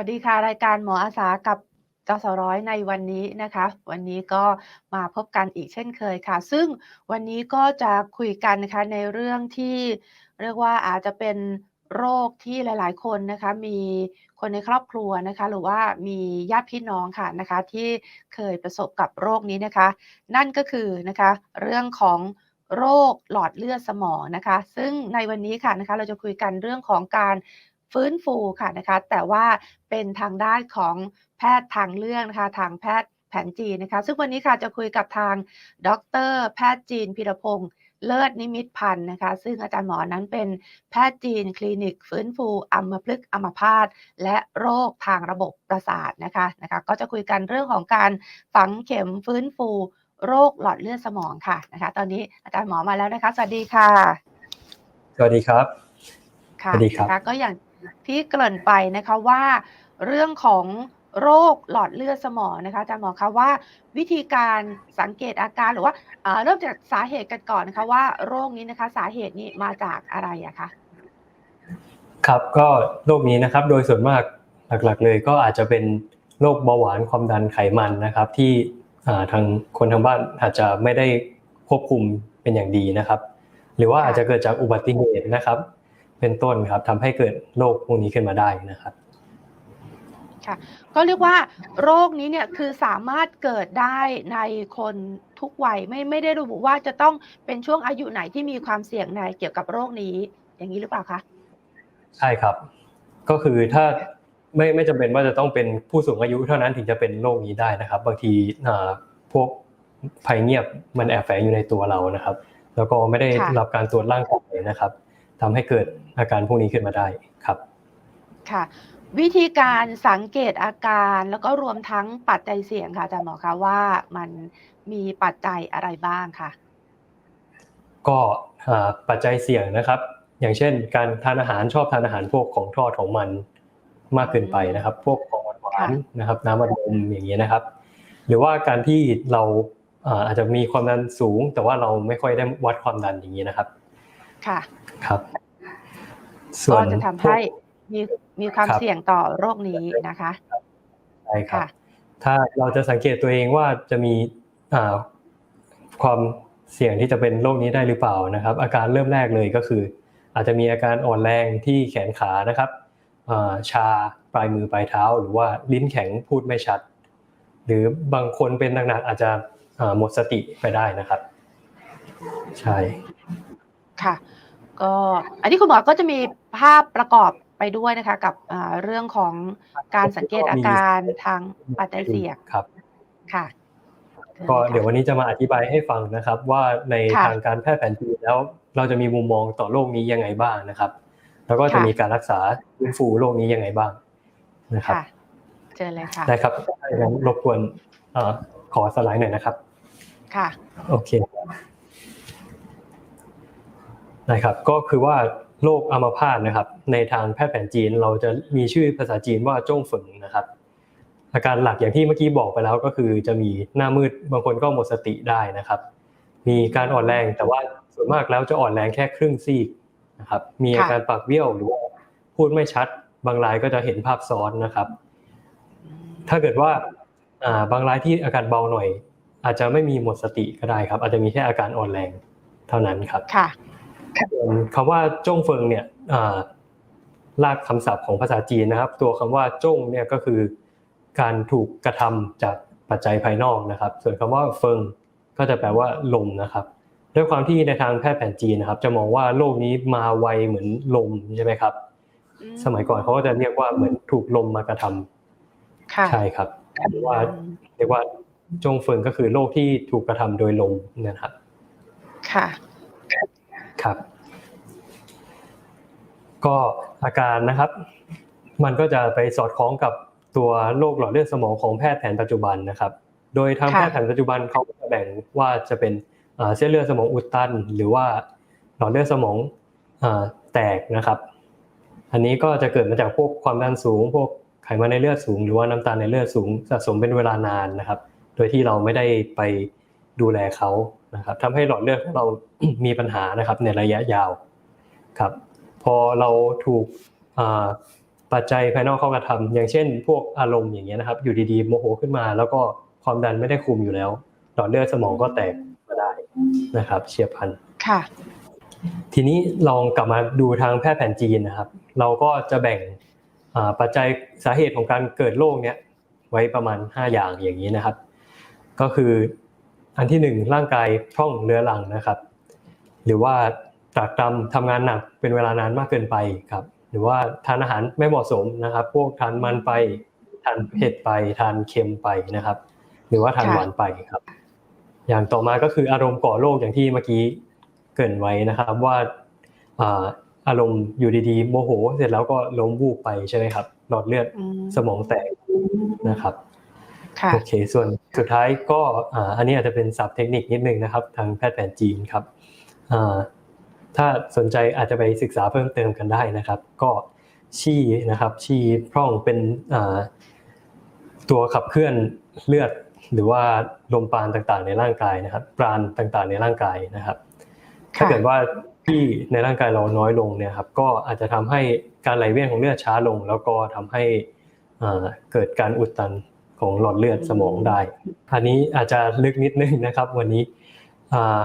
สวัสดีค่ะ รายการหมออาสากับจสร้อยในวันนี้นะคะ วันนี้ก็มาพบกันอีกเช่นเคยค่ะ ซึ่งวันนี้ก็จะคุยกันนะคะในเรื่องที่เรียกว่าอาจจะเป็นโรคที่หลาย ๆ คนนะคะมีคนในครอบครัวนะคะ หรือว่ามีญาติพี่น้องค่ะนะคะ ที่เคยประสบกับโรคนี้นะคะ นั่นก็คือนะคะเรื่องของโรคหลอดเลือดสมองนะคะ ซึ่งในวันนี้ค่ะนะคะ เราจะคุยกันเรื่องของการ ฟื้นฟูค่ะนะคะ แต่ว่าเป็นทางด้านของแพทย์ทางเลือกนะคะ ทางแพทย์แผนจีนนะคะ ซึ่งวันนี้ค่ะจะคุยกับทางดร แพทย์จีนพิรพงศ์เลิศนิมิตพันธ์นะคะ ซึ่งอาจารย์หมอนั้นเป็นแพทย์จีนคลินิก ฟื้นฟูอัมพฤกษ์อัมพาตและโรคทางระบบประสาทนะคะนะคะ ก็จะคุยกันเรื่องของการฝังเข็มฟื้นฟู โรคหลอดเลือดสมองค่ะนะคะ ตอนนี้อาจารย์หมอมาแล้วนะคะ สวัสดีค่ะ สวัสดีครับค่ะสวัสดีครับนะคะก็อย่าง ที่เกริ่นไปนะคะว่าเรื่องของโรคหลอดเลือดสมองนะคะอาจารย์หมอคะว่าวิธีการสังเกตอาการหรือว่าเริ่มจากสาเหตุกันก่อนนะคะว่าโรคนี้นะคะสาเหตุนี้มาจากอะไรอะคะครับก็โรคนี้นะครับโดยส่วนมากหลักๆ เลยก็อาจจะเป็นโรคเบาหวานความดันไขมันนะครับ ที่ทางคนทางบ้านอาจจะไม่ได้ควบคุมเป็นอย่างดีนะครับ หรือว่าอาจจะเกิดจากอุบัติเหตุนะครับ เป็นต้นครับทำให้เกิดโรคพวกนี้ขึ้นมาได้นะครับค่ะก็เรียกว่าโรคนี้เนี่ยคือสามารถเกิดได้ในคนทุกวัยไม่ไม่ได้ระบุว่าจะต้องเป็นช่วงอายุไหนที่มีความเสี่ยงในเกี่ยวกับโรคนี้ อย่างนี้หรือเปล่าคะใช่ครับ ก็คือถ้าไม่ไม่จำเป็นว่าจะต้องเป็นผู้สูงอายุเท่านั้นถึงจะเป็นโรคนี้ได้นะครับ บางทีอ่าพวกภัยเงียบมันแอบแฝงอยู่ในตัวเรานะครับ แล้วก็ไม่ได้ค่ะรับการตรวจร่างกายนะครับ ทำให้เกิดอาการพวกนี้ขึ้นมาได้ครับค่ะ วิธีการสังเกตอาการแล้วก็รวมทั้งปัจจัยเสี่ยงค่ะอาจารย์หมอคะว่ามันมีปัจจัยอะไรบ้างค่ะ ก็อ่าปัจจัยเสี่ยงนะครับ อย่างเช่น การทานอาหารชอบทานอาหารพวกของทอดของมันมากเกินไปนะครับ พวกของหวานค่ะๆนะครับ น้ำอัดลมอย่างนี้ยนะครับ หรือว่าการที่เราอ่าอาจจะมีความดันสูง แต่ว่าเราไม่ค่อยได้วัดความดันอย่างนี้นะครับ ค่ะ ครับก็จะทำให้พวกมีมีความครับเสี่ยงต่อโรคนี้นะคะใช่ครับค่ะถ้าเราจะสังเกตตัวเองว่าจะมีอ่าความเสี่ยงที่จะเป็นโรคนี้ได้หรือเปล่านะครับ อาการเริ่มแรกเลยก็คือ อาจจะมีอาการอ่อนแรงที่แขนขานะครับอ่าชาปลายมือปลายเท้า หรือว่าลิ้นแข็งพูดไม่ชัด หรือบางคนเป็นหนักๆอาจจะอ่าหมดสติไปได้นะครับ ใช่ค่ะ ก็อันนี้คุณหมอก็จะมีภาพประกอบไปด้วยนะคะ กับอ่าเรื่องของการสังเกตอาการทางปัจจัยเสี่ยงครับค่ะ ก็ชิญลค่ะเดี๋ยววันนี้จะมาอธิบายให้ฟังนะครับ ว่าในค่ะทางการแพทย์แผนจีนแล้วเราจะมีมุมมองต่อโรคนี้ยังไงบ้างนะครับ แล้วก็จะค่ะมีการรักษาฟื้นฟูโรคนี้ยังไงบ้างนะครับค่ะเชิญเลยค่ะได้ครับงั้นรบกวนเอ่อขอสไลด์หน่อยนะครับ ค่ะ โอเค ได้ครับก็คือว่าโรคอัมพาตนะครับ ในทางแพทย์แผนจีนเราจะมีชื่อภาษาจีนว่าจ้งฝึงนะครับ อาการหลักอย่างที่เมื่อกี้บอกไปแล้วก็คือจะมีหน้ามืดบางคนก็หมดสติได้นะครับ มีการอ่อนแรงแต่ว่าส่วนมากแล้วจะอ่อนแรงแค่ครึ่งซีกนะครับมีอาการปากเบี้ยวหรือว่าพูดไม่ชัด บางรายก็จะเห็นภาพซ้อนนะครับ ถ้าเกิดว่าบางรายที่อาการเบาหน่อย อาจจะไม่มีหมดสติก็ได้ครับ อาจจะมีแค่อาการอ่อนแรงเท่านั้นครับค่ะ คำว่าจ้งเฟิงเนี่ยอ่าลากคำศัพท์ของภาษาจีนนะครับ ตัวคำว่าจ้งเนี่ยก็คือการถูกกระทำจากปัจจัยภายนอกนะครับ ส่วนคำว่าเฟิงก็จะแปลว่าลมนะครับ ด้วยความที่ในทางแพทย์แผนจีนนะครับ จะมองว่าโรคนี้มาไวเหมือนลมใช่ไหมครับอืมสมัยก่อนเขาก็จะเรียกว่าเหมือนถูกลมมากระทำค่ะใช่ครับหรือว่าอืมเรียกว่าจงเฟิงก็คือโรคที่ถูกกระทำโดยลมนะครับ ค่ะ ครับ ก็อาการนะครับ มันก็จะไปสอดคล้องกับตัวโรคหลอดเลือดสมองของแพทย์แผนปัจจุบันนะครับ โดยทางค่ะแพทย์แผนปัจจุบันเขาจะแบ่งว่าจะเป็นอ่าเส้นเลือดสมองอุดตัน หรือว่าหลอดเลือดสมองอ่าแตกนะครับ อันนี้ก็จะเกิดมาจากพวกความดันสูง พวกไขมันในเลือดสูง หรือว่าน้ำตาลในเลือดสูงสะสมเป็นเวลานานนะครับ โดยที่เราไม่ได้ไปดูแลเขา นะครับทำให้หลอดเลือดของเรามีปัญหานะครับในระยะยาวครับพอเราถูกอ่าปัจจัยภายนอกเข้ากระทำอย่างเช่น พวกอารมณ์อย่างเงี้ยนะครับ อยู่ดีๆโมโหขึ้นมา แล้วก็ความดันไม่ได้คุมอยู่แล้ว หลอดเลือดสมองก็แตกมาได้นะครับ เฉียบพลันค่ะ ทีนี้ลองกลับมาดูทางแพทย์แผนจีนนะครับ เราก็จะแบ่งอ่าปัจจัยสาเหตุของการเกิดโรคเนี้ยไว้ประมาณ 5 อย่างอย่างนี้นะครับ ก็คือ อันที่หนึ่งร่างกายพร่องเรื้อรังนะครับ หรือว่าตรากตรำทำงานหนักเป็นเวลานานมากเกินไปครับ หรือว่าทานอาหารไม่เหมาะสมนะครับ พวกทานมันไปทานเผ็ดไปทานเค็มไปนะครับ หรือว่าทานค่ะหวานไปครับ อย่างต่อมาก็คืออารมณ์ก่อโรคอย่างที่เมื่อกี้เกรินไว้นะครับว่าอ่าอารมณ์อยู่ดีๆโมโห เสร็จแล้วก็ล้มวูบไปใช่ไหมครับหลอดเลือดอืมสมองแตกนะครับค่ะ โอเค ส่วนสุดท้ายก็อ่าอันนี้อาจจะเป็นศัพท์เทคนิคนิดนึงนะครับ ทางแพทย์แผนจีนครับอ่าถ้าสนใจอาจจะไปศึกษาเพิ่มเติมกันได้นะครับ ก็ชี่นะครับชี่พร่องเป็นอ่าตัวขับเคลื่อนเลือดหรือว่าลมปราณต่างๆในร่างกายนะครับปราณต่างๆในร่างกายนะครับ ถ้าเกิดว่าที่ในร่างกายเราน้อยลงเนี่ยครับก็อาจจะทำให้การไหลเวียนของเลือดช้าลง แล้วก็ทำให้อ่าเกิดการอุดตัน ของหลอดเลือดสมองได้ อันนี้อาจจะลึกนิดนึงนะครับ วันนี้อ่า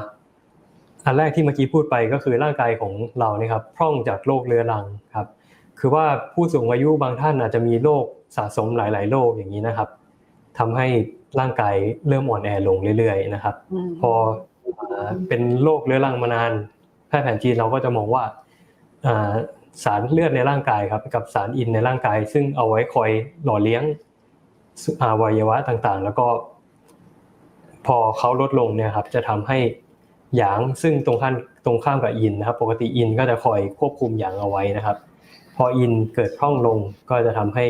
อันแรกที่เมื่อกี้พูดไปก็คือร่างกายของเราเนี่ยครับพร่องจากโรคเรื้อรังครับ คือว่าผู้สูงอายุบางท่านอาจจะมีโรคสะสมหลาย ๆ โรคอย่างนี้นะครับทำให้ร่างกายเริ่มอ่อนแอลงเรื่อย ๆ นะครับอืมพออ่าเป็นโรคเรื้อรังมานานแพทย์แผนจีนเราก็จะมองว่าอ่าสารเลือดในร่างกายครับ กับสารอินในร่างกาย ซึ่งเอาไว้คอยหล่อเลี้ยง อวัยวะต่างๆ แล้วก็ พอเขาลดลงเนี่ยครับ จะทำให้หยางซึ่งตรงข้ามตรงข้ามกับอินนะครับ ปกติอินก็จะคอยควบคุมหยางเอาไว้นะครับ พออินเกิดพร่องลงก็จะทำให้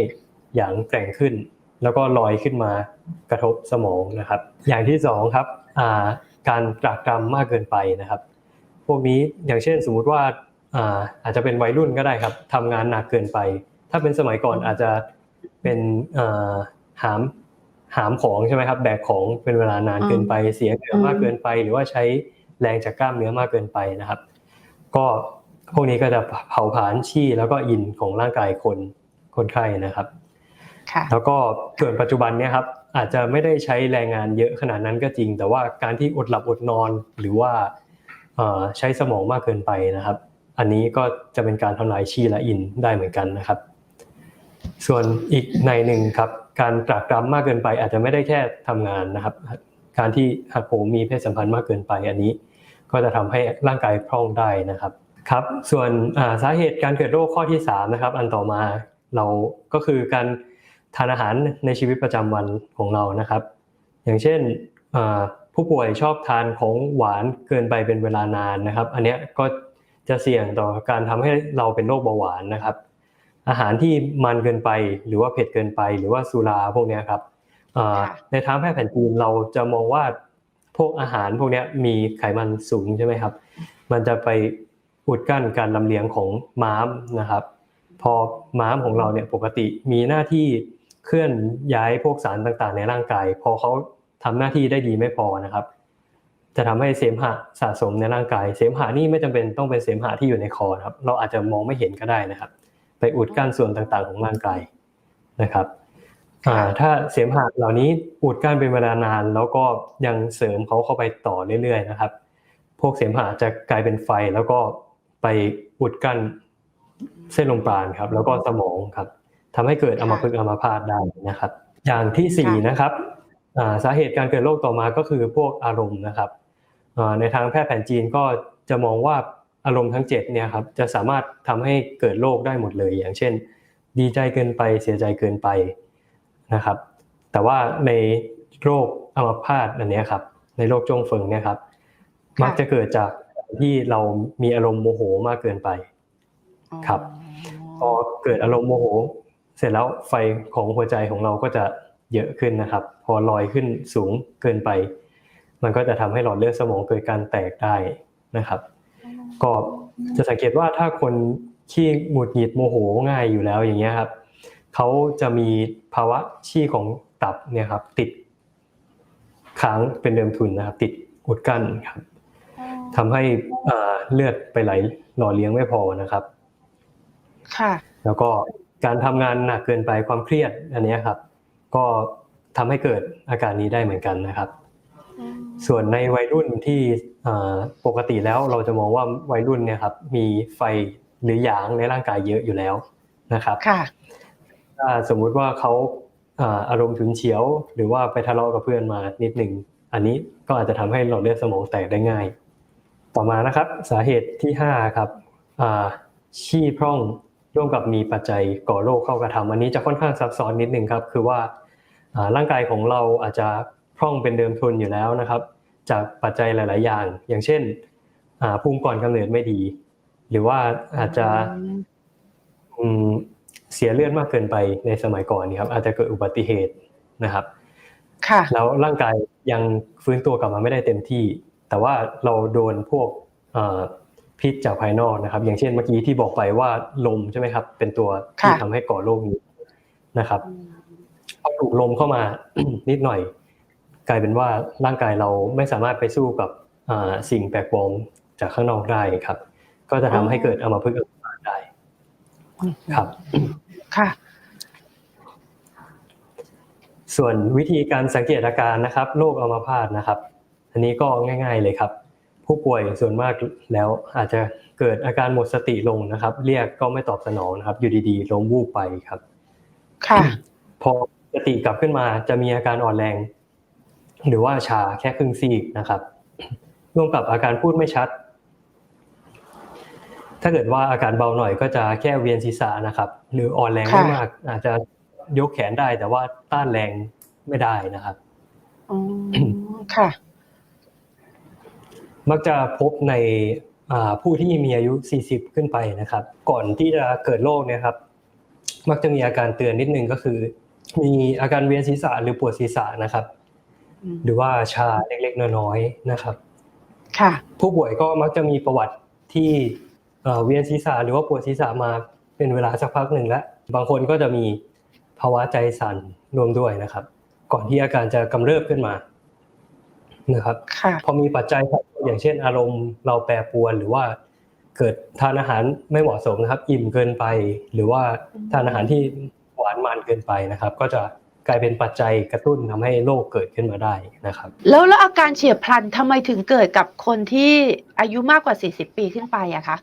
หยางแกร่งขึ้น แล้วก็ลอยขึ้นมากระทบสมองนะครับ อย่างที่สองครับาการตรากตรำมากเกินไปนะครับ พวกนี้อย่างเช่นสมมุติว่าอาจจะเป็นวัยรุ่นก็ได้ครับทำงานหนักเกินไป ถ้าเป็นสมัยก่อนอาจจะเป็น หามหามของใช่ไหมครับ แบกของเป็นเวลานานเกินไป เสียเหงื่อมากเกินไป หรือว่าใช้แรงจากกล้ามเนื้อมากเกินไปนะครับ ก็พวกนี้ก็จะเผาผลาญชี่แล้วก็อินของร่างกายคนคนไข้นะครับค่ะแล้วก็ส่วนปัจจุบันเนี่ยครับ อาจจะไม่ได้ใช้แรงงานเยอะขนาดนั้นก็จริง แต่ว่าการที่อดหลับอดนอนหรือว่าเอ่อใช้สมองมากเกินไปนะครับ อันนี้ก็จะเป็นการทำลายชีและอินได้เหมือนกันนะครับ ส่วนอีกในหนึ่งครับ การตรากตรำมากเกินไป อาจจะไม่ได้แค่ทำงานนะครับ การที่หักโหมมีเพศสัมพันธ์มากเกินไปอันนี้ ก็จะทำให้ร่างกายพร่องได้นะครับครับส่วนสาเหตุการเกิดโรคข้อที่3นะครับอันต่อมาเราก็คือการทานอาหารในชีวิตประจำวันของเรานะครับ อย่างเช่นผู้ป่วยชอบทานของหวานเกินไปเป็นเวลานานนะครับ อันนี้ก็จะเสี่ยงต่อการทำให้เราเป็นโรคเบาหวานนะครับ อาหารที่มันเกินไป หรือว่าเผ็ดเกินไป หรือว่าสุราพวกเนี้ยครับอ่าค่ะในทางแพทย์แผนจีนเราจะมองว่าพวกอาหารพวกเนี้ยมีไขมันสูงใช่ไหมครับ มันจะไปอุดกั้นการลำเลียงของม้ามนะครับ พอม้ามของเราเนี่ยปกติมีหน้าที่เคลื่อนย้ายพวกสารต่างๆ ในร่างกาย พอเขาทำหน้าที่ได้ดีไม่พอนะครับ จะทำให้เสมหะสะสมในร่างกาย เสมหะนี่ไม่จำเป็นต้องเป็นเสมหะที่อยู่ในคอนะครับ เราอาจจะมองไม่เห็นก็ได้นะครับไป อุดกั้นส่วนต่างๆ ของร่างกายนะครับอ่าถ้าเสมหะเหล่านี้อุดกั้นเป็นเวลานาน แล้วก็ยังเสริมเขาเข้าไปต่อเรื่อยๆนะครับ พวกเสมหะจะกลายเป็นไฟแล้วก็ไปอุดกั้นเส้นลมปราณครับ แล้วก็สมองครับทำให้เกิดอัมพฤกษ์อัมพาตได้นะครับ อย่างที่สี่นะครับอ่าสาเหตุการเกิดโรคต่อมาก็คือพวกอารมณ์นะครับอ่าในทางแพทย์แผนจีนก็จะมองว่า อารมณ์ทั้งเจ็ดเนี่ยครับจะสามารถทำให้เกิดโรคได้หมดเลย อย่างเช่น ดีใจเกินไปเสียใจเกินไปนะครับ แต่ว่าในโรคอัมพาตอันเนี้ยครับ ในโรคจงเฟิงเนี่ยครับค่ะมักจะเกิดจากที่เรามีอารมณ์โมโหมากเกินไปครับพอเกิดอารมณ์โมโห เสร็จแล้วไฟของหัวใจของเราก็จะเยอะขึ้นนะครับ พอลอยขึ้นสูงเกินไป มันก็จะทำให้หลอดเลือดสมองเกิดการแตกได้นะครับ ก็จะสังเกตว่าถ้าคนขี้หงุดหงิดโมโหง่ายอยู่แล้วอย่างเงี้ยครับเขาจะมีภาวะชี้ของตับเนี่ยครับ ติดค้างเป็นเดิมทุนนะครับ ติดอุดกั้นครับทำให้อ่าเลือดไปไหลหล่อเลี้ยงไม่พอนะครับ ค่ะ แล้วก็การทำงานหนักเกินไปความเครียดอันเนี้ยครับ ก็ทำให้เกิดอาการนี้ได้เหมือนกันนะครับอืม ส่วนในวัยรุ่นที่เอ่อปกติแล้วเราจะมองว่าวัยรุ่นเนี่ยครับมีไฟหรือหยางในร่างกายเยอะอยู่แล้วนะครับค่ะถ้าสมมุติว่าเขาอ่าอารมณ์ฉุนเฉียว หรือว่าไปทะเลาะกับเพื่อนมานิดหนึ่งอันนี้ก็อาจจะทำให้หลอดเลือดสมองแตกได้ง่าย ต่อมานะครับสาเหตุที่5ครับอ่าชี่พร่องร่วมกับมีปัจจัยก่อโรคเข้ากระทำอันนี้จะค่อนข้างซับซ้อนนิดหนึ่งครับ คือว่าอ่าร่างกายของเราอาจจะ พร่องเป็นเดิมทุนอยู่แล้วนะครับ จากปัจจัยหลาย ๆ อย่าง อย่างเช่นอ่าภูมิก่อนกำเนิดไม่ดี หรือว่าอาจจะอืมเสียเลือดมากเกินไปในสมัยก่อนนี่ครับ อาจจะเกิดอุบัติเหตุนะครับค่ะแล้วร่างกายยังฟื้นตัวกลับมาไม่ได้เต็มที่ แต่ว่าเราโดนพวกเอ่อพิษจากภายนอกนะครับ อย่างเช่นเมื่อกี้ที่บอกไปว่าลมใช่ไหมครับ เป็นตัวที่ค่ะทำให้ก่อโรคนี้นะครับอืมพอถูกลมเข้ามานิดหน่อย กลายเป็นว่าร่างกายเราไม่สามารถไปสู้กับอ่าสิ่งแปลกปลอมจากข้างนอกได้ครับ ก็จะทำให้เกิดอัมพฤกษ์อัมพาตได้ ครับค่ะ ส่วนวิธีการสังเกตอาการนะครับโรคอัมพาตนะครับ อันนี้ก็ง่าย ๆเลยครับ ผู้ป่วยส่วนมากแล้วอาจจะเกิดอาการหมดสติลงนะครับ เรียกก็ไม่ตอบสนองนะครับ อยู่ดีๆล้มวูบไปครับ ค่ะ พอสติกลับขึ้นมาจะมีอาการอ่อนแรง หรือว่าชาแค่ครึ่งซีกนะครับร่วมกับอาการพูดไม่ชัด ถ้าเกิดว่าอาการเบาหน่อยก็จะแค่เวียนศีรษะนะครับ หรืออ่อนแรงไม่ค่ะมาก อาจจะยกแขนได้แต่ว่าต้านแรงไม่ได้นะครับอืมค่ะ มักจะพบในอ่าผู้ที่มีอายุ 40 ขึ้นไปนะครับ ก่อนที่จะเกิดโรคเนี่ยครับ มักจะมีอาการเตือนนิดนึงก็คือ มีอาการเวียนศีรษะหรือปวดศีรษะนะครับอืม หรือว่าชาเล็กๆน้อยๆนะครับค่ะผู้ป่วยก็มักจะมีประวัติที่เอ่อเวียนศีรษะหรือว่าปวดศีรษะมาเป็นเวลาสักพักหนึ่งแล้ว บางคนก็จะมีภาวะใจสั่นรวมด้วยนะครับ ก่อนที่อาการจะกำเริบขึ้นมานะครับค่ะพอมีปัจจัยครับอย่างเช่น อารมณ์เราแปรปรวนหรือว่าเกิดทานอาหารไม่เหมาะสมนะครับ อิ่มเกินไป หรือว่าทานอาหารที่หวานมันเกินไปนะครับ ก็จะ กลายเป็นปัจจัยกระตุ้นทำให้โรคเกิดขึ้นมาได้นะครับ แล้วแล้วอาการเฉียบพลันทำไมถึงเกิดกับคนที่อายุมากกว่า 40 ปีขึ้นไปอะคะ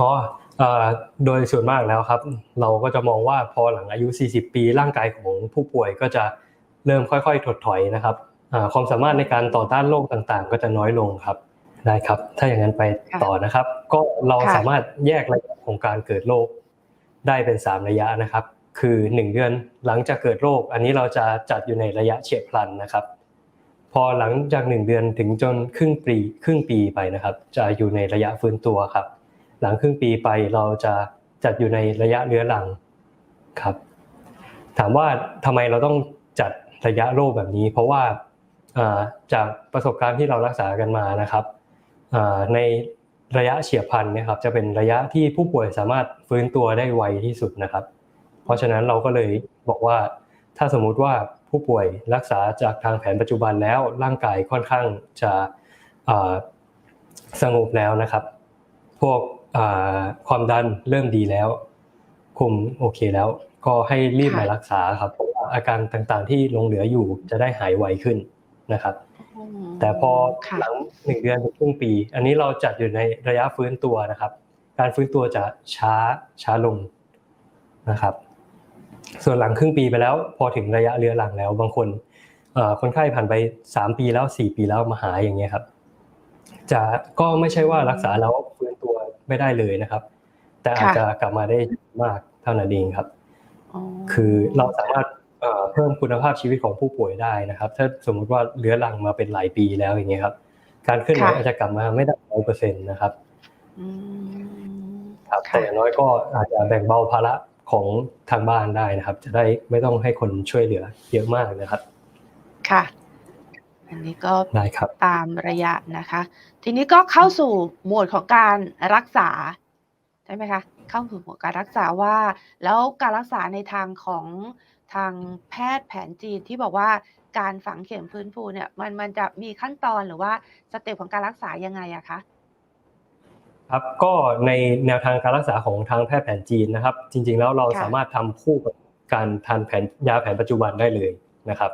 อ๋อเอ่อโดยส่วนมากแล้วครับ เราก็จะมองว่าพอหลังอายุ 40 ปี ร่างกายของผู้ป่วยก็จะเริ่มค่อย ๆ ถดถอยนะครับอ่าความสามารถในการต่อต้านโรคต่างๆ ก็จะน้อยลงครับได้ครับ ถ้าอย่างนั้นไปต่อนะครับ ก็เราสามารถแยกระยะของการเกิดโรคได้เป็น 3 ระยะนะครับ คือ 1 เดือนหลังจากเกิดโรค อันนี้เราจะจัดอยู่ในระยะเฉียบพลันนะครับ พอหลังจาก 1 เดือนถึงจนครึ่งปีครึ่งปีไปนะครับ จะอยู่ในระยะฟื้นตัวครับ หลังครึ่งปีไปเราจะจัดอยู่ในระยะเรื้อรังครับ ถามว่าทำไมเราต้องจัดระยะโรคแบบนี้ เพราะว่าจากประสบการณ์ที่เรารักษากันมานะครับในระยะเฉียบพลันนะครับ จะเป็นระยะที่ผู้ป่วยสามารถฟื้นตัวได้ไวที่สุดนะครับ เพราะฉะนั้นเราก็เลยบอกว่า ถ้าสมมุติว่าผู้ป่วยรักษาจากทางแผนปัจจุบันแล้วร่างกายค่อนข้างจะอ่าสงบแล้วนะครับ พวกอ่าความดันเริ่มดีแล้วคุมโอเคแล้ว ก็ให้รีบค่ะมารักษาครับเพราะว่าอาการต่างๆที่หลงเหลืออยู่จะได้หายไวขึ้นนะครับ แต่พอค่ะหลังหนึ่งเดือนถึงครึ่งปี อันนี้เราจัดอยู่ในระยะฟื้นตัวนะครับ การฟื้นตัวจะช้าช้าลงนะครับ ส่วนหลังครึ่งปีไปแล้ว พอถึงระยะเรื้อรังแล้ว บางคนเอ่อคนไข้ผ่านไปสามปีแล้วสี่ปีแล้วมาหาอย่างเงี้ยครับ จะก็ไม่ใช่ว่ารักษาแล้วฟื้นตัวไม่ได้เลยนะครับ แต่อาจจะกลับมาได้มากเท่านั้นเองครับอ๋อคือเราสามารถเอ่อเพิ่มคุณภาพชีวิตของผู้ป่วยได้นะครับ ถ้าสมมุติว่าเรื้อรังมาเป็นหลายปีแล้วอย่างเงี้ยครับ การเคลื่อนไหวอาจจะกลับมาไม่ได้ร้อยเปอร์เซ็นต์นะครับอืมครับค่ะแต่อย่างน้อยก็อาจจะแบ่งเบาภาระ ของทางบ้านได้นะครับ จะได้ไม่ต้องให้คนช่วยเหลือเยอะมากนะครับ ค่ะ อันนี้ก็ได้ครับตามระยะนะคะ ทีนี้ก็เข้าสู่โหมดของการรักษาใช่ไหมคะเข้าสู่โหมดการรักษาว่า แล้วการรักษาในทางของทางแพทย์แผนจีนที่บอกว่าการฝังเข็มฟื้นฟูเนี่ยมันมันจะมีขั้นตอนหรือว่าสเต็ปของการรักษายังไงอะคะ ครับก็ในแนวทางการรักษาของทางแพทย์แผนจีนนะครับ จริง ๆ แล้วเราค่ะสามารถทำคู่กับการทานแผนยาแผนปัจจุบันได้เลยนะครับ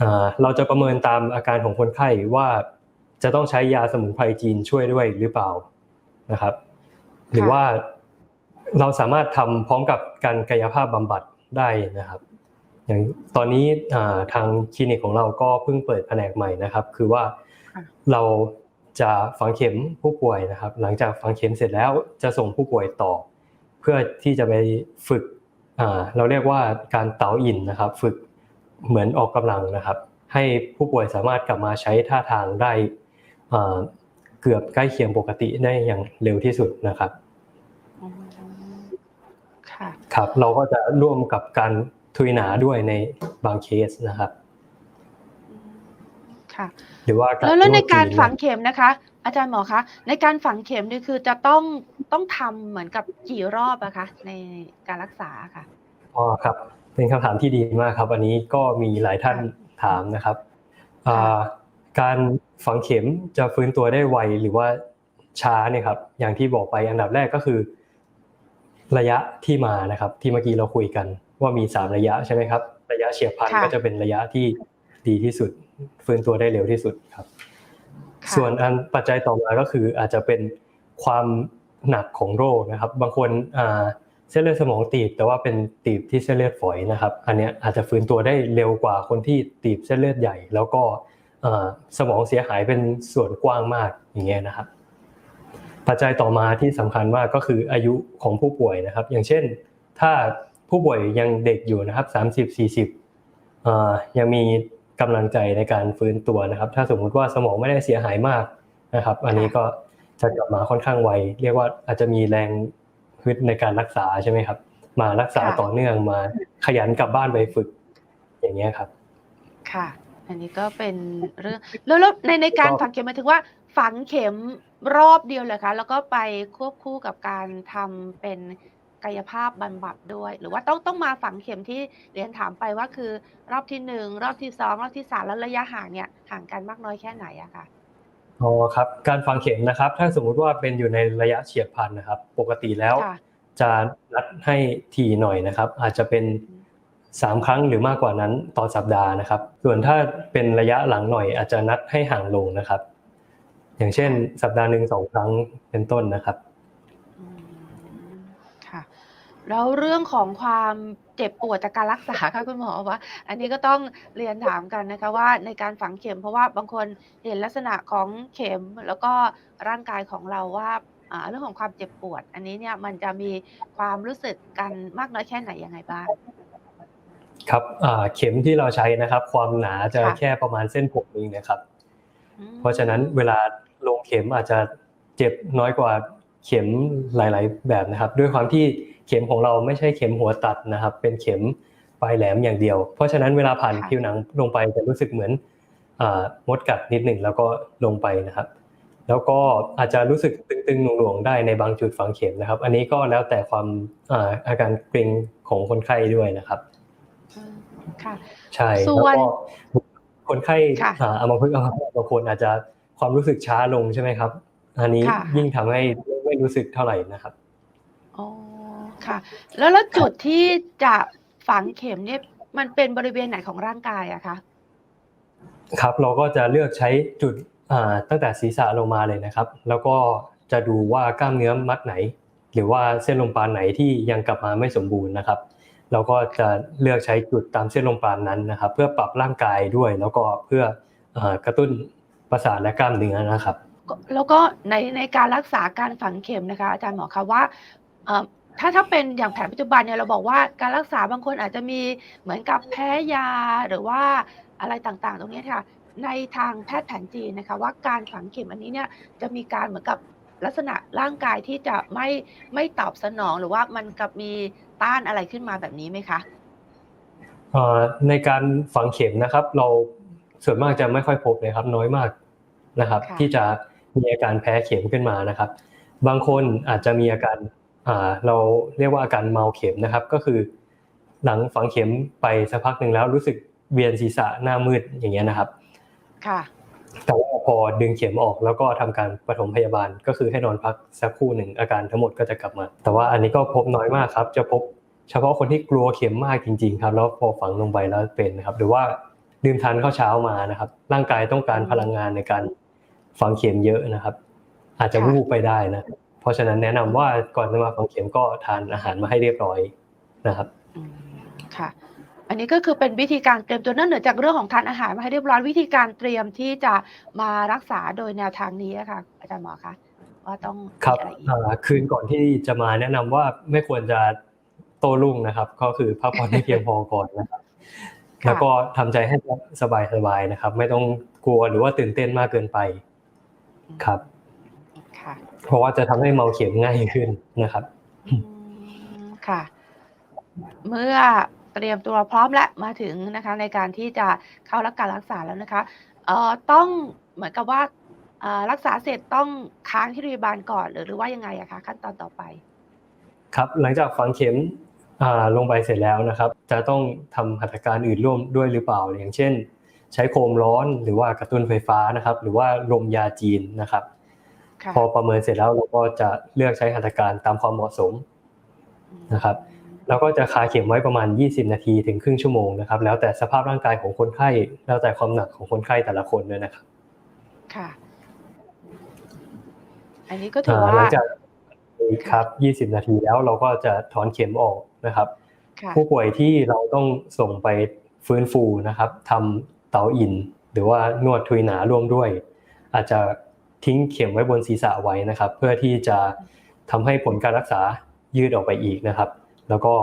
อ่าเราจะประเมินตามอาการของคนไข้ว่าจะต้องใช้ยาสมุนไพรจีนช่วยด้วยหรือเปล่านะครับ หรือว่าเราสามารถทำพร้อมกับการกายภาพบำบัดได้นะครับ อย่างตอนนี้อ่าทางคลินิกของเราก็เพิ่งเปิดแผนกใหม่นะครับ คือว่าค่ะเรา จะฝังเข็มผู้ป่วยนะครับ หลังจากฝังเข็มเสร็จแล้วจะส่งผู้ป่วยต่อ เพื่อที่จะไปฝึกอ่าเราเรียกว่าการเต๋าอินนะครับ ฝึกเหมือนออกกำลังนะครับ ให้ผู้ป่วยสามารถกลับมาใช้ท่าทางได้อ่าเกือบใกล้เคียงปกติได้อย่างเร็วที่สุดนะครับอืมค่ะครับ เราก็จะร่วมกับการทุยหนาด้วยในบางเคสนะครับ ค่ะหรือว่าแล้วแล้วในวการจีฝังเข็มนะคะ อาจารย์หมอคะในการฝังเข็มนี่คือจะต้องต้องทำเหมือนกับกี่รอบอะคะในการรักษาค่ะอ๋อครับ เป็นคำถามที่ดีมากครับอันนี้ก็มีหลายท่านค่ะถามนะครับอ่าการฝังเข็มจะฟื้นตัวได้ไวหรือว่าช้าเนี่ยครับ อย่างที่บอกไปอันดับแรกก็คือ ระยะที่มานะครับ ที่เมื่อกี้เราคุยกันว่ามีสามระยะใช่ไหมครับ ระยะเฉียบพลันค่ะก็จะเป็นระยะที่ดีที่สุด ฟื้นตัวได้เร็วที่สุดครับค่ะส่วนอันปัจจัยต่อมาก็คืออาจจะเป็นความหนักของโรคนะครับ บางคนอ่าเส้นเลือดสมองตีบ แต่ว่าเป็นตีบที่เส้นเลือดฝอยนะครับ อันเนี้ยอาจจะฟื้นตัวได้เร็วกว่าคนที่ตีบเส้นเลือดใหญ่ แล้วก็อ่าสมองเสียหายเป็นส่วนกว้างมากอย่างเงี้ยนะครับ ปัจจัยต่อมาที่สำคัญมากก็คืออายุของผู้ป่วยนะครับ อย่างเช่น ถ้าผู้ป่วยยังเด็กอยู่นะครับ30 40อ่ายังมี กำลังใจในการฟื้นตัวนะครับ ถ้าสมมุติว่าสมองไม่ได้เสียหายมากนะครับ อันนี้ก็จะกลับมาค่อนข้างไวเรียกว่าอาจจะมีแรงฮึดในการรักษาใช่ไหมครับ มารักษาค่ะต่อเนื่องมาขยันกลับบ้านไปฝึก อย่างเงี้ยครับ ค่ะ อันนี้ก็เป็นเรื่องแล้วแล้วในในการก็ฝังเข็มหมายถึงว่า ฝังเข็มรอบเดียวเลยคะแล้วก็ไปควบคู่กับการทำเป็นกายภาพบำบัดด้วย หรือว่าต้องต้องมาฝังเข็มที่เรียนถามไปว่าคือ รอบที่หนึ่งรอบที่สองรอบที่สามแล้วระยะห่างเนี่ยห่างกันมากน้อยแค่ไหนอะคะอ๋อครับการฝังเข็มนะครับ ถ้าสมมุติว่าเป็นอยู่ในระยะเฉียบพลันนะครับ ปกติแล้วค่ะจะนัดให้ทีหน่อยนะครับ อาจจะเป็น3ครั้งหรือมากกว่านั้นต่อสัปดาห์นะครับ ส่วนถ้าเป็นระยะหลังหน่อย อาจจะนัดให้ห่างลงนะครับ อย่างเช่น สัปดาห์หนึ่งสองครั้งเป็นต้นนะครับ อืมค่ะ แล้วเรื่องของความเจ็บปวดจากการรักษาค่ะคุณหมอว่า อันนี้ก็ต้องเรียนถามกันนะคะว่าในการฝังเข็มเพราะว่าบางคนเห็นลักษณะของเข็มแล้วก็ร่างกายของเราว่าอ่าเรื่องของความเจ็บปวด อันนี้เนี่ยมันจะมีความรู้สึกกันมากน้อยแค่ไหนยังไงบ้างครับอ่าเข็มที่เราใช้นะครับ ความหนาจะค่ะแค่ประมาณเส้นผมเองนะครับอืมเพราะฉะนั้นเวลาลงเข็มอาจจะเจ็บน้อยกว่าเข็มหลาย ๆ แบบนะครับ ด้วยความที่ เข็มของเราไม่ใช่เข็มหัวตัดนะครับ เป็นเข็มปลายแหลมอย่างเดียว เพราะฉะนั้นเวลาผ่านผิวหนังลงไปจะรู้สึกเหมือนอ่ามดกัดนิดหนึ่งแล้วก็ลงไปนะครับ แล้วก็อาจจะรู้สึกตึงๆหน่วงๆได้ในบางจุดฝังเข็มนะครับ อันนี้ก็แล้วแต่ความอ่าอาการเกร็งของคนไข้ด้วยนะครับอืมค่ะใช่ส่แล้ววนก็คนไข้ค่ะอ่าอัมพฤกษ์อัมพาตบางคนอาจจะความรู้สึกช้าลงใช่ไหมครับ อันนี้ค่ะยิ่งทำให้ไม่รู้สึกเท่าไหร่นะครับอ๋อ ค่ะ แล้วแล้วจุดที่จะฝังเข็มเนี่ยมันเป็นบริเวณไหนของร่างกายอะคะครับเราก็จะเลือกใช้จุดอ่าตั้งแต่ศีรษะลงมาเลยนะครับ แล้วก็จะดูว่ากล้ามเนื้อมัดไหน หรือว่าเส้นลมปราณไหนที่ยังกลับมาไม่สมบูรณ์นะครับ เราก็จะเลือกใช้จุดตามเส้นลมปราณนั้นนะครับ เพื่อปรับร่างกายด้วย แล้วก็เพื่ออ่ากระตุ้นประสาทและกล้ามเนื้อนะครับก็แล้วก็ในในการรักษาการฝังเข็มนะคะ อาจารย์หมอคะว่าเอ่อ ถ้าถ้าเป็นอย่างแผนปัจจุบันเนี่ยเราบอกว่าการรักษาบางคนอาจจะมีเหมือนกับแพ้ยาหรือว่าอะไรต่างๆ ตรงเนี้ยค่ะ ในทางแพทย์แผนจีนนะคะ ว่าการฝังเข็มอันนี้เนี่ยจะมีการเหมือนกับลักษณะร่างกายที่จะไม่ไม่ตอบสนองหรือว่ามันกับมีต้านอะไรขึ้นมาแบบนี้ไหมคะเอ่อในการฝังเข็มนะครับ เราส่วนมากจะไม่ค่อยพบเลยครับ น้อยมากนะครับค่ะที่จะมีอาการแพ้เข็มขึ้นมานะครับ บางคนอาจจะมีอาการอ่า เราเรียกว่าอาการเมาเข็มนะครับ ก็คือ หลังฝังเข็มไปสักพักหนึ่งแล้วรู้สึกเวียนศีรษะหน้ามืดอย่างเงี้ยนะครับ ค่ะ แต่ว่าพอดึงเข็มออกแล้วก็ทำการปฐมพยาบาลก็คือให้นอนพักสักครู่หนึ่งอาการทั้งหมดก็จะกลับมา แต่ว่าอันนี้ก็พบน้อยมากครับ จะพบเฉพาะคนที่กลัวเข็มมากจริง ๆ ครับ แล้วพอฝังลงไปแล้วเป็นนะครับ หรือว่าดื่มทานข้าวเช้ามานะครับ ร่างกายต้องการพลังงานในการฝังเข็มเยอะนะครับ อาจจะค่ะวูบไปได้นะ เพราะฉะนั้นแนะนำว่าก่อนจะมาฝังเข็มก็ทานอาหารมาให้เรียบร้อยนะครับอืมค่ะ อันนี้ก็คือเป็นวิธีการเตรียมตัวนอกเหนือจากเรื่องของทานอาหารมาให้เรียบร้อยวิธีการเตรียมที่จะมารักษาโดยแนวทางนี้อะค่ะอาจารย์หมอคะว่าต้องครับมีอะไรอีกอ่าคืนก่อนที่จะมาแนะนำว่าไม่ควรจะโต้รุ่งนะครับ ก็คือพักผ่อนให้เพียงพอก่อนนะครับค่ะแล้วก็ทำใจให้สบายๆนะครับ ไม่ต้องกลัวหรือว่าตื่นเต้นมากเกินไป ครับค่ะ เพราะว่าจะทำให้เมาเข็มง่ายขึ้นนะครับอืมค่ะ เมื่อเตรียมตัวพร้อมและมาถึงนะคะในการที่จะเข้ารับการรักษาแล้วนะคะเอ่อต้องเหมือนกับว่าเอ่อรักษาเสร็จต้องค้างที่โรงพยาบาลก่อนหรือหรือว่ายังไงอะคะขั้นตอนต่อไป ครับหลังจากฝังเข็มอ่าลงไปเสร็จแล้วนะครับ จะต้องทำหัตถการอื่นร่วมด้วยหรือเปล่า อย่างเช่น ใช้โคมร้อนหรือว่ากระตุ้นไฟฟ้านะครับ หรือว่าลมยาจีนนะครับค่ะ พอประเมินเสร็จแล้วเราก็จะเลือกใช้หัตถการตามความเหมาะสมนะครับแล้วก็จะคาเข็มไว้ประมาณ 20 นาทีถึงครึ่งชั่วโมงนะครับ แล้วแต่สภาพร่างกายของคนไข้ แล้วแต่ความหนักของคนไข้แต่ละคนด้วยนะครับ ค่ะ อันนี้ก็ถืออ่าว่าหลังจากครับ 20 นาทีแล้วเราก็จะถอนเข็มออกนะครับค่ะผู้ป่วยที่เราต้องส่งไปฟื้นฟูนะครับทำเตาอิน หรือว่านวดทุยหนาร่วมด้วย อาจจะ ทิ้งเข็มไว้บนศีรษะไว้นะครับ เพื่อที่จะทำให้ผลการรักษายืดออกไปอีกนะครับ แล้วก็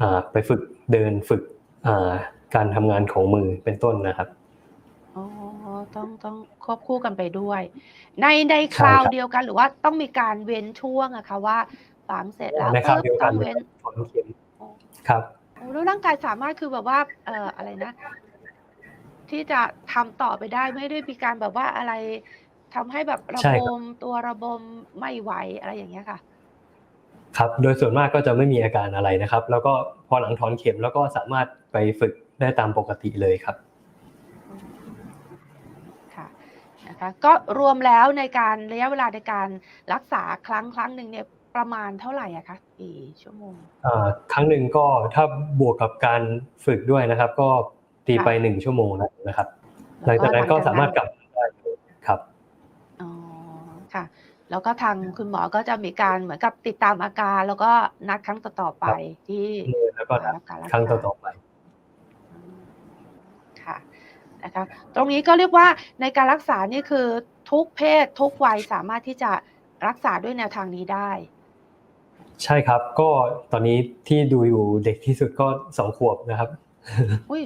อ่าไปฝึกเดินฝึกอ่าการทำงานของมือเป็นต้นนะครับอ๋อต้องต้องควบคู่กันไปด้วย ในในคใช่ราวครับเดียวกันหรือว่าต้องมีการเว้นช่วงอะคะว่าฝังเสร็จแล้วในคราวเดียวกัต้นองเว้นถอนเข็มครับโอ้แล้วร่างกายสามารถคือแบบว่าเอ่ออะไรนะ ที่จะทำต่อไปได้ไม่ได้มีการแบบว่าอะไร ทำให้แบบระใช่บครับ มตัวระบมไม่ไหวอะไรอย่างเงี้ยค่ะ ครับ โดยส่วนมากก็จะไม่มีอาการอะไรนะครับ แล้วก็พอหลังถอนเข็มแล้วก็สามารถไปฝึกได้ตามปกติเลยครับค่ะนะคะก็รวมแล้วในการระยะเวลาในการรักษาครั้งครั้งหนึ่งเนี่ยประมาณเท่าไหร่อะคะกี่ชั่วโมง อ่าครั้งหนึ่งก็ถ้าบวกกับการฝึกด้วยนะครับ ก็ตีไปค่ะหนึ่งชั่วโมงแล้วนะครับหลังจากนั้นก็สามารถกลับได้เลยครับ อ๋อค่ะ แล้วก็ทางคุณหมอก็จะมีการเหมือนกับติดตามอาการ แล้วก็นัดครั้งต่อๆไปที่แล้วก็มารับการรักครั้งษาต่อๆไปค่ะนะคะตรงนี้ก็เรียกว่าในการรักษานี่คือทุกเพศทุกวัยสามารถที่จะรักษาด้วยแนวทางนี้ได้ ใช่ครับ ก็ตอนนี้ที่ดูอยู่เด็กที่สุดก็สองขวบนะครับอุ้ย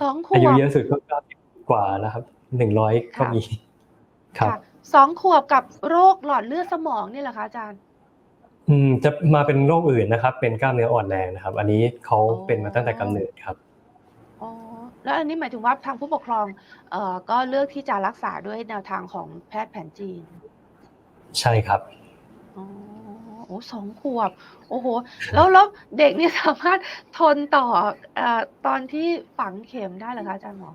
สองขวอายุบเยอะสุดก็เก้าสิบกว่าแล้วครับหนึ่งร้อยก็ค่ะมีครับค่ะ สองขวบกับโรคหลอดเลือดสมองนี่เหรอคะอาจารย์ อืมจะมาเป็นโรคอื่นนะครับ เป็นกล้ามเนื้ออ่อนแรงนะครับ อันนี้เขาอ๋อเป็นมาตั้งแต่กำเนิดครับอ๋อแล้วอันนี้หมายถึงว่าทางผู้ปกครองเอ่อก็เลือกที่จะรักษาด้วยแนวทางของแพทย์แผนจีน ใช่ครับอ๋อโอ้สองขวบ โอ้โห แล้วแล้วเด็กนี่สามารถทนต่อเอ่อตอนที่ฝังเข็มได้เหรอคะอาจารย์หมอ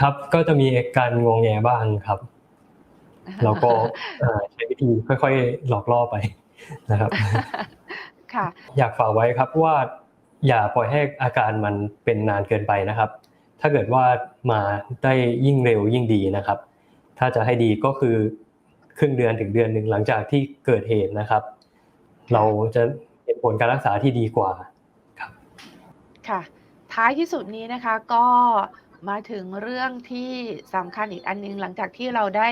ครับก็จะมีการงวงแงบ้างครับ แล้วก็เอ่อใช้วิธีค่อยๆ หลอกล่อไปนะครับค่ะอยากฝากไว้ครับว่าอย่าปล่อยให้อาการมันเป็นนานเกินไปนะครับ ถ้าเกิดว่ามาได้ยิ่งเร็วยิ่งดีนะครับ ถ้าจะให้ดีก็คือครึ่งเดือนถึงเดือนหนึ่งหลังจากที่เกิดเหตุนะครับ เราจะเห็นผลการรักษาที่ดีกว่าค่ะ ท้ายที่สุดนี้นะคะก็มาถึงเรื่องที่สำคัญอีกอันหนึงหลังจากที่เราได้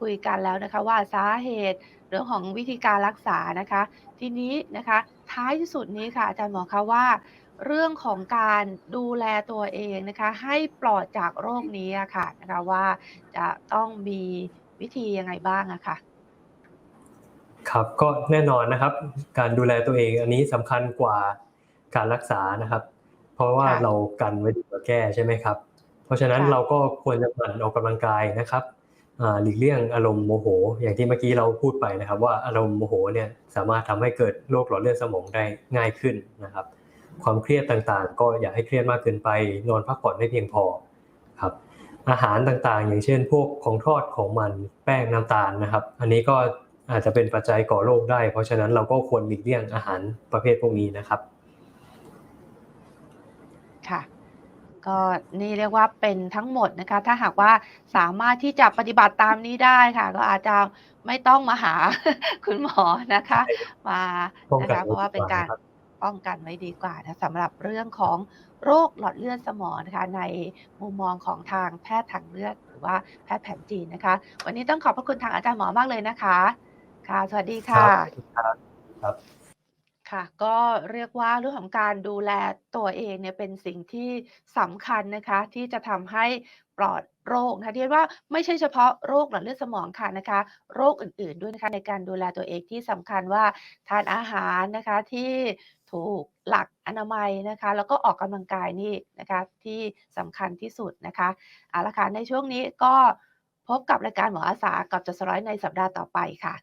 คุยกันแล้วนะคะว่าสาเหตุเรื่องของวิธีการรักษานะคะ ทีนี้นะคะท้ายที่สุดนี้ค่ะอาจารย์หมอคะว่า เรื่องของการดูแลตัวเองนะคะ ให้ปลอดจากโรคนี้อะค่ะนะคะว่าจะต้องมีวิธียังไงบ้างอะค่ะครับก็แน่นอนนะครับ การดูแลตัวเองอันนี้สำคัญกว่าการรักษานะครับ เพราะว่าค่ะเรากันไว้ดีกว่าแก้ใช่ไหมครับ เพราะฉะนั้นค่ะเราก็ควรจะหมั่นออกกำลังกายนะครับอ่า หลีกเลี่ยงอารมณ์โมโห อย่างที่เมื่อกี้เราพูดไปนะครับ ว่าอารมณ์โมโหเนี่ยสามารถทำให้เกิดโรคหลอดเลือดสมองได้ง่ายขึ้นนะครับ ความเครียดต่างๆ ก็อย่าให้เครียดมากเกินไป นอนพักผ่อนให้เพียงพอครับอาหารต่างๆ อย่างเช่น พวกของทอดของมันแป้งน้ำตาลนะครับ อันนี้ก็อาจจะเป็นปัจจัยก่อโรคได้ เพราะฉะนั้นเราก็ควรหลีกเลี่ยงอาหารประเภทพวกนี้นะครับ ค่ะ ก็นี่เรียกว่าเป็นทั้งหมดนะคะ ถ้าหากว่าสามารถที่จะปฏิบัติตามนี้ได้ค่ะ ก็อาจจะไม่ต้องมาหาคุณหมอนะคะ มาป้องนะกันคะเพไว้ราะว่าดีเป็นกว่าการนะครับป้องกันไว้ดีกว่านะสำหรับเรื่องของโรคหลอดเลือดสมองนะคะ ในมุมมองของทางแพทย์ทางเลือดหรือว่าแพทย์แผนจีนนะคะ วันนี้ต้องขอบพระคุณทางอาจารย์หมอมากเลยนะคะ ค่ะ สวัสดีคค่ะรับครับ ค่ะ ก็เรียกว่าเรื่องของการดูแลตัวเองเนี่ยเป็นสิ่งที่สำคัญนะคะ ที่จะทำให้ปลอดโรคนะคะเรียกว่าไม่ใช่เฉพาะโรคหลอดเลือดสมองค่ะนะคะ โรคอื่นๆด้วยนะคะในการดูแลตัวเองที่สำคัญว่าทานอาหารนะคะที่ถูกหลักอนามัยนะคะ แล้วก็ออกกำลังกายนี่นะคะที่สำคัญที่สุดนะคะเอาละค่ะในช่วงนี้ก็พบกับรายการหมออาสากับจสร้อยในสัปดาห์ต่อไปค่ะ